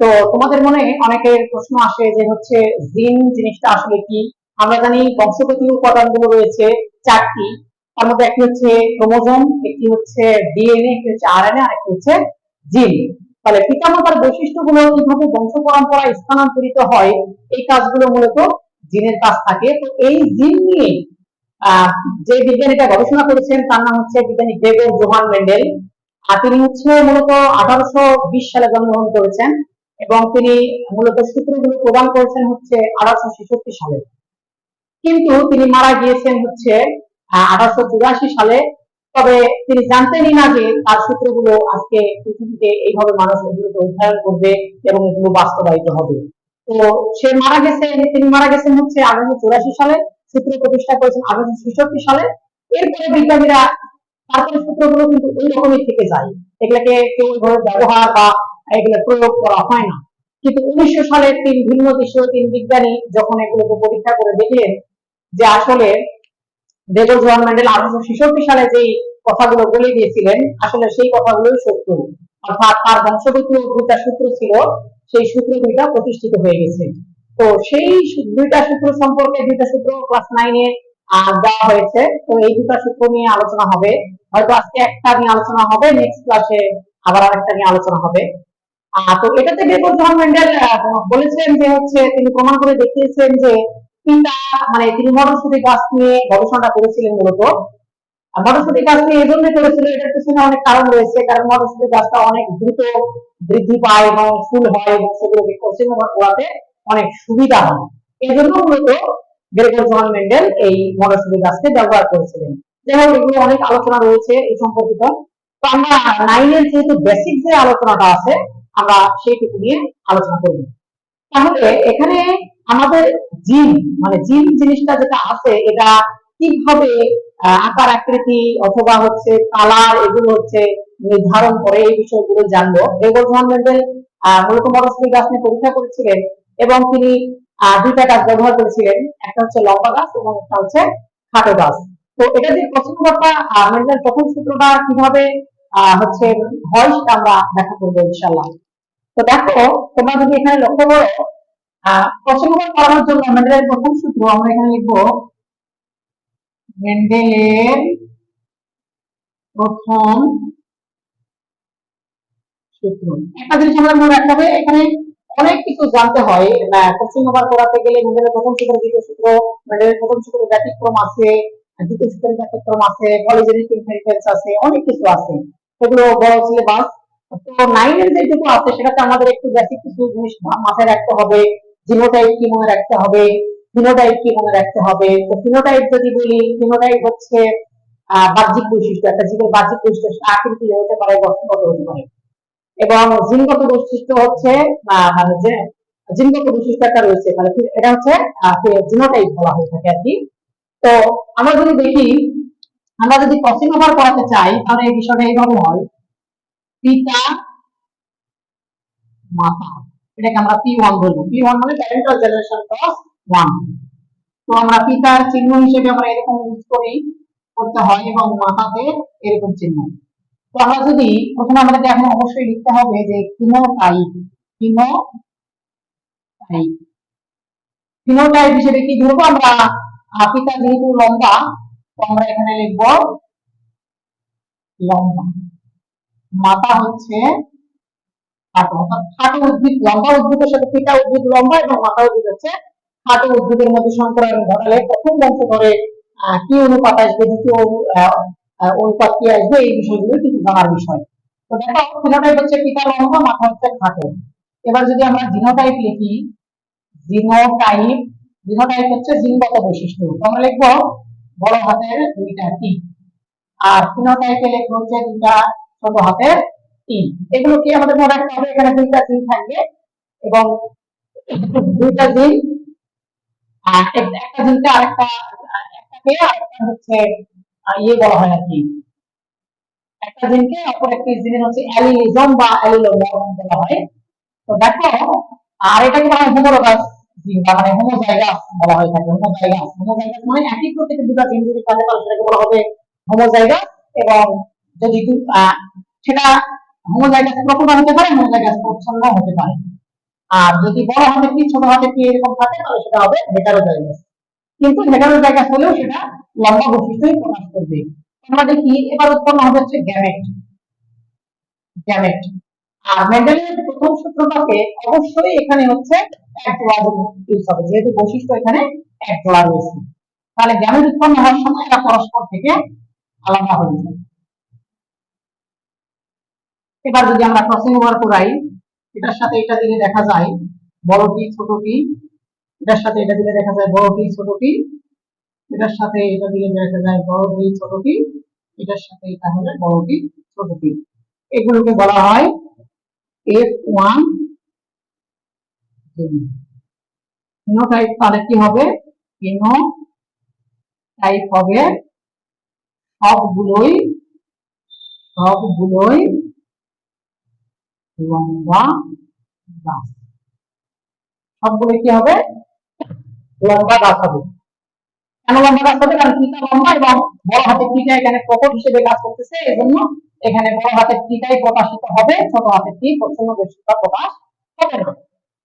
তো তোমাদের মনে অনেকের প্রশ্ন আসে যে হচ্ছে জিন জিনিসটা আসলে কি? আমরা জানি বংশগতি উপাদানগুলো রয়েছে চারটি। তার মধ্যে একটি হচ্ছে ক্রোমোজোম, একটি হচ্ছে ডিএনএ, একটি হচ্ছে আর একটি হচ্ছে জিন তাহলে পিতামাতার বৈশিষ্ট্যগুলো কীভাবে বংশ পরম্পরায় স্থানান্তরিত হয়, এই কাজগুলো মূলত জিনের কাজ থাকে। তো এই জিন নিয়ে যে বিজ্ঞানীটা গবেষণা করেছেন, তার নাম হচ্ছে বিজ্ঞানী গ্রেগর জোহান মেন্ডেল। আর তিনি হচ্ছে মূলত আঠারোশো বিশ সালে জন্মগ্রহণ করেছেন এবং তিনি মূলত সূত্রগুলো প্রদান করেছেন হচ্ছে আঠারোশো ছেষট্টি সালে। কিন্তু তিনি মারা গিয়েছেন হচ্ছে আঠারোশো চুরাশি সালে তবে তিনি জানতেনই না যে তার সূত্রগুলো আজকে পৃথিবীতে এইভাবে মানুষ এগুলোকে অধ্যয়ন করবে এবং এগুলো বাস্তবায়িত হবে। তো সে মারা গেছেন তিনি মারা গেছেন হচ্ছে আঠারোশো চুরাশি সালে, সূত্র প্রতিষ্ঠা করেছেন আঠারোশো ছেষট্টি সালে। এরপরে বিজ্ঞানীরা তারপরে সূত্রগুলো কিন্তু ওই রকমই থেকে যায়। এগুলোকে কেউ ব্যবহার বা এগুলো প্রয়োগ করা হয় না। কিন্তু উনিশশো সালে তিন ভিন্ন দেশীয় তিন বিজ্ঞানী যখন এগুলোকে পরীক্ষা করে দেখলেন যে আসলে ম্যান্ডেল আঠারোশো ছেষট্টি সালে যেই কথাগুলো বলে দিয়েছিলেন আসলে সেই কথাগুলোই সত্য। অর্থাৎ তার সূত্র ছিল সেই সূত্র দুইটা প্রতিষ্ঠিত হয়ে গেছে। তো সেই দুইটা সূত্র সম্পর্কে দুইটা সূত্র ক্লাস নাইনে দেওয়া হয়েছে। তো এই দুটা সূত্র নিয়ে আলোচনা হবে। হয়তো আজকে একটা নিয়ে আলোচনা হবে নেক্সট ক্লাসে আবার আরেকটা নিয়ে আলোচনা হবে। তো এটাতে গ্রেগর জোহান মেন্ডেল আহ, বলেছেন যে হচ্ছে তিনি প্রমাণ করে দেখিয়েছেন যে পিতা মানে তিনি মটরশুটি গাছ নিয়ে গবেষণা করেছিলেন মূলত। মটরশুটি গাছ নিয়ে এই জন্য এটার পিছনে অনেক কারণ রয়েছে, কারণ মটরশুটি গাছটা অনেক দ্রুত বৃদ্ধি পায় এবং ফুল হয় এবং সেগুলোকে করাতে অনেক সুবিধা হয়। মূলত গ্রেগর জোহান মেন্ডেল এই মটরশুটি গাছকে ব্যবহার করেছিলেন। যাই হোক অনেক আলোচনা রয়েছে এই সম্পর্কিত। তো আমরা নাইনের যেহেতু বেসিক যে আলোচনাটা আছে, আমরা সেইটুকু নিয়ে আলোচনা করব। তাহলে এখানে আমাদের জিন মানে জিন জিনিসটা যেটা আছে, এটা কীভাবে আকার, আকৃতি অথবা হচ্ছে কালার, এগুলো হচ্ছে নির্ধারণ করে, এই বিষয়গুলো জানব। গ্রেগর মেন্ডেল মূলত মরসুমি গাছ নিয়ে পরীক্ষা করেছিলেন এবং তিনি দুইটা গাছ ব্যবহার করেছিলেন। একটা হচ্ছে লম্বা গাছ এবং একটা হচ্ছে খাটো গাছ। তো এটা যে প্রথম ব্যাপারটা মেন্ডেল প্রথম সূত্রটা কীভাবে হচ্ছে হয় সেটা আমরা দেখা করব ইনশাল্লাহ তো দেখো, তোমরা যদি এখানে লক্ষ্য করো আহ প্রশ্ন করার জন্য প্রথম সূত্র আমরা এখানে লিখব মেন্ডেলের প্রথম সূত্র। একটা জিনিস আমাদের মনে রাখতে হবে, এখানে অনেক কিছু জানতে হয় ওভার করাতে গেলে মেন্ডেলের প্রথম সূত্র, দ্বিতীয় সূত্র, মেন্ডেলের প্রথম সূত্র ব্যতিক্রম আছে দ্বিতীয় সূত্রের ব্যতিক্রম আছে ইনহেরিটেন্স আছে, অনেক কিছু আছে। সেগুলো বড় সিলেবাস তো নাইনের যেটুকু আছে, সেটাতে আমাদের একটু বেসিক কিছু জিনিস মাথায় রাখতে হবে। জিনোটাইপ কি মনে রাখতে হবে? ফিনোটাইপ কি মনে রাখতে হবে? তো ফিনোটাইপ যদি বলি ফিনোটাইপ হচ্ছে বাহ্যিক বৈশিষ্ট্য। একটা জীবের বাহ্যিক বৈশিষ্ট্য আকৃতি হতে পারে, গঠনগত হতে পারে। এবং জিনগত বৈশিষ্ট্য হচ্ছে মানে যে, জিনগত বৈশিষ্ট্য একটা রয়েছে মানে এটা হচ্ছে জিনোটাইপ বলা হয়ে থাকে আর কি। তো আমরা যদি দেখি, আমরা যদি ক্রসিং ওভার করাতে চাই, তাহলে এই বিষয়টা এইভাবে হয়, পিতা মাতা। এটাকে আমরা পি ওয়ান বলব। পি ওয়ান মানে প্যারেন্টাল জেনারেশন ক্রস ওয়ান তো আমরা পিতার চিহ্ন হিসেবে আমরা এরকম ইউজ করি, করতে হয় এবং মাতাতে এরকম চিহ্ন। তো আমরা যদি প্রথমে আমাদেরকে এখন অবশ্যই লিখতে হবে যে ফিনোটাইপ ফিনোটাইপ ফিনোটাইপ হিসেবে কি ধরবো আমরা? পিতা যেহেতু লম্বা, তো আমরা এখানে লিখব লম্বা। মাতা হচ্ছে খাটো। অর্থাৎ খাটো উদ্ভিদ লম্বা উদ্ভিদের সাথে ফিটা উদ্ভিদ লম্বা এবং মাথা উদ্ভিদ হচ্ছে খাটো উদ্ভিদের মধ্যে সংকরায়ন ঘটালে প্রথম বংশধরে আহ, কি অনুপাত আসবে দ্বিতীয় অনুপাত কি আসবে এই বিষয়গুলো কিন্তু জানার বিষয়। তো দেখো ফিনোটাইপ হচ্ছে পিতা লম্বা মাথা হচ্ছে খাটো। এবার যদি আমরা জিনোটাইপ লিখি জিনোটাইপ জিনোটাইপ হচ্ছে জিনগত বৈশিষ্ট্য। আমরা লিখব বড় হাতের দুইটা টি আর ফিনোটাইপে লিখব হচ্ছে দুইটা ছোট হাতের কি আমাদের মনে রাখতে হবে? এখানে দুইটা জিন থাকবে এবং দুইটা জিন আর একটা জিনকে আরেকটা একটাকে আরেকটা হচ্ছে ইয়ে বলা হয় আর কি। একটা জিনকে অপর একটি জিনের হচ্ছে অ্যালিলিজম বা অ্যালিলোম বলা হয় তো দেখো, আর এটাকে বলা হয় হোমোলোগাস জিঙ্গা মানে হোমোজাইগাস বলা হয়ে থাকে, হোমোজাইগাস। হোমোজাইগাস মানে একই প্রকৃতির দুটো জিন যদি থাকে তাহলে সেটাকে বলা হবে হোমোজাইগাস এবং যদি সেটা হোমোজাইগাস প্রকৃত হতে পারে হোমোজাইগাস প্রচ্ছন্ন হতে পারে। আর যদি বড় হাতে কি, ছোট হাতে কি এরকম থাকে, তাহলে সেটা হবে কিন্তু হলেও সেটা লম্বা বৈশিষ্ট্যই প্রকাশ করবে। আমরা দেখি, এবার উৎপন্ন হবে হচ্ছে গ্যামেট গ্যামেট আর মেন্ডেলের প্রথম সূত্রটাকে অবশ্যই এখানে হচ্ছে এক জোড়া ইউজ হবে, যেহেতু বৈশিষ্ট্য এখানে এক জোড়া রয়েছে তাহলে গ্যামেট উৎপন্ন হওয়ার সময় এরা পরস্পর থেকে আলাদা হয়ে যায়। এবার যদি আমরা ক্রসিং ওভার করাই, এটার সাথে এটা দিলে দেখা যায় বড়টি ছোটটি এটার সাথে এটা দিলে দেখা যায় বড়টি ছোটটি এটার সাথে এটা দিলে দেখা যায় বড়টি ছোটটি এটার সাথে এটা হলে বড়টি ছোটটি এগুলোকে বলা হয় এফ ওয়ান ফিনোটাইপ তাহলে কি হবে? ফিনো টাইপ হবে সবগুলোই সবগুলোই লম্বা সবগুলো কি হবে? লম্বা গাছ হবে। কেন লম্বা গাছ হবে? কারণ টিকা লম্বা এবং বড় হাতের টিকা এখানে প্রকট হিসেবে কাজ করতেছে। এই জন্য এখানে বড় হাতের টিকাই প্রকাশিত হবে, ছোট হাতের টি প্রচ্ছন্ন বৈশিষ্ট্য প্রকাশ হবে না।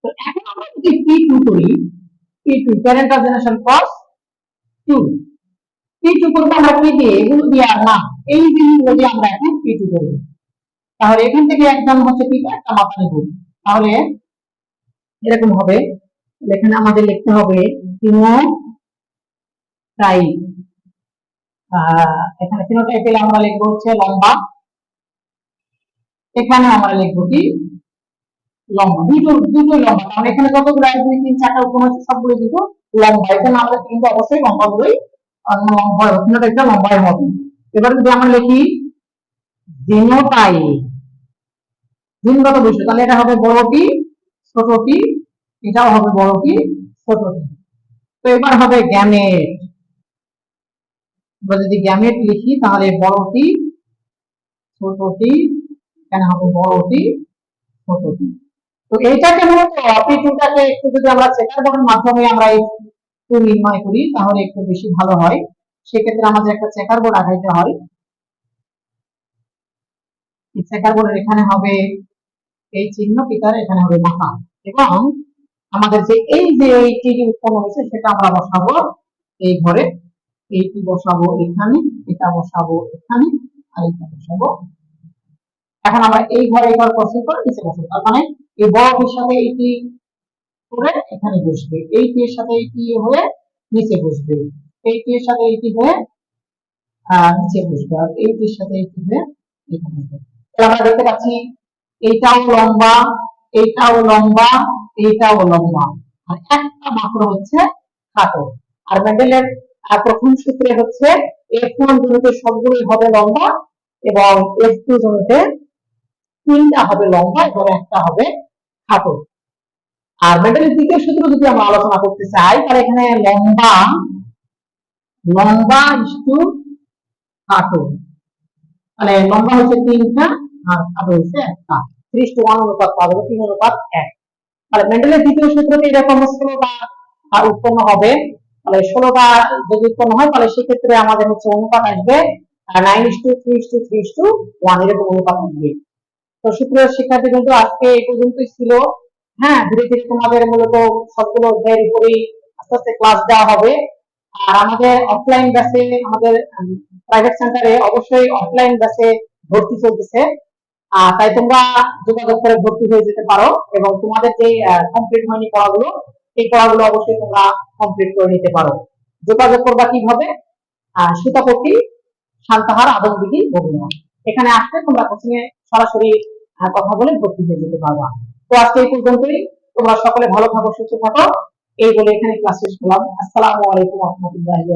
তো এখন আমরা যদি পি টু করি P two parental generation cross two P two করব আমরা কি দিয়ে? এগুলো দিয়ে আর না। এই জিনিসগুলো দিয়ে আমরা এখন পি টু করব। তাহলে এখান থেকে একদম হচ্ছে পিটা একটা মাথা নিব তাহলে এরকম হবে। এখানে আমাদের লিখতে হবে এখানে আমরা লিখব হচ্ছে লম্বা। এখানে আমরা লিখব কি? লম্বা। দুটো দুটোই লম্বা। কারণ এখানে যতগুলো এক দুই, তিন, চারটা উপন আছে সবগুলো দুটো লম্বা। এখানে আমরা কিন্তু অবশ্যই লম্বাগুলোই লম্বা লম্বাই হবে। এবার যদি আমরা লিখি জিনোটাইপ জিনগত বৈশিষ্ট্য, তাহলে এটা হবে বড়টি ছোটটি এটাও হবে তো এবার হবে গ্যামেট যদি গ্যামেট লিখি, তাহলে এখানে হবে তো এইটাকে মূলত অপিটুটাকে একটু যদি আমরা চেকার মাধ্যমে আমরা একটু নির্ণয় করি, তাহলে একটু বেশি ভালো হয়। সেক্ষেত্রে আমাদের একটা চেকার বোর্ড আগাইতে হয়। চেকার বোর্ডের এখানে হবে এই চিহ্ন, পিতার এখানে হবে মাথা এবং আমাদের যে এই যে এইটি উৎপন্ন হয়েছে, সেটা আমরা বসাবো এই ঘরে। এইটি বসাবো এখানে, এটা বসাবো এখানে, আর এটা বসাবো। এখন আমরা এই ঘরে এবার ক্রসিং করে নিচে বসবো। তার মানে এই বড়টির সাথে এইটি করে এখানে বসবে। এইটি এর সাথে এইটি হয়ে নিচে বসবে। এইটি এর সাথে এইটি হয়ে নিচে বসবে। আর এইটির সাথে এইটি হয়ে এখানে বসবে। আমরা দেখতে পাচ্ছি এইটাও লম্বা এইটাও লম্বা এইটাও লম্বা। আর একটা মাত্র হচ্ছে খাটো আর মেন্ডেলের প্রথম সূত্রে হচ্ছে এফ ওয়ান সবগুলোই হবে লম্বা এবং এফ টু জনিতে তিনটা হবে লম্বা এবং একটা হবে খাটো আর মেন্ডেলের দ্বিতীয় সূত্র যদি আমরা আলোচনা করতে চাই, তাহলে এখানে লম্বা লম্বা ইস্টু খাটো মানে লম্বা হচ্ছে তিনটা দ্বিতীয় এরকম ষোলোটা উৎপন্ন হবে। তাহলে ষোলোটা যদি উৎপন্ন হয়, তাহলে সেক্ষেত্রে আমাদের হচ্ছে অনুপাত আসবে nine is two three two three two one এরকম অনুপাত আসবে। তো সুপ্রিয় শিক্ষার্থী কিন্তু আজকে এই পর্যন্তই ছিল। হ্যাঁ ধীরে ধীরে তোমাদের মূলত সবগুলো অধ্যায়ের উপরেই আস্তে আস্তে ক্লাস দেওয়া হবে। আর আমাদের অফলাইন ব্যাচে আমাদের প্রাইভেট সেন্টারে অবশ্যই অফলাইন ব্যাচে ভর্তি চলতেছে। তাই তোমরা যোগাযোগ করে ভর্তি হয়ে যেতে পারো এবং তোমাদের যে কমপ্লিট হয়নি পড়াগুলো এই পড়াগুলো অবশ্যই তোমরা কমপ্লিট করে নিতে পারো। যোগাযোগ করবা কীভাবে? সুতাপট্টি শান্তাহার আদমদিঘি বগুড়া এখানে আসলে তোমরা কোচিং এ সরাসরি কথা বলে ভর্তি হয়ে যেতে পারবা। তো আজকে এই পর্যন্তই। তোমরা সকলে ভালো থাকো, সুস্থ থাকো। এই বলে এখানে ক্লাস শেষ করলাম। আসসালামু আলাইকুম রহমতুল্লাহি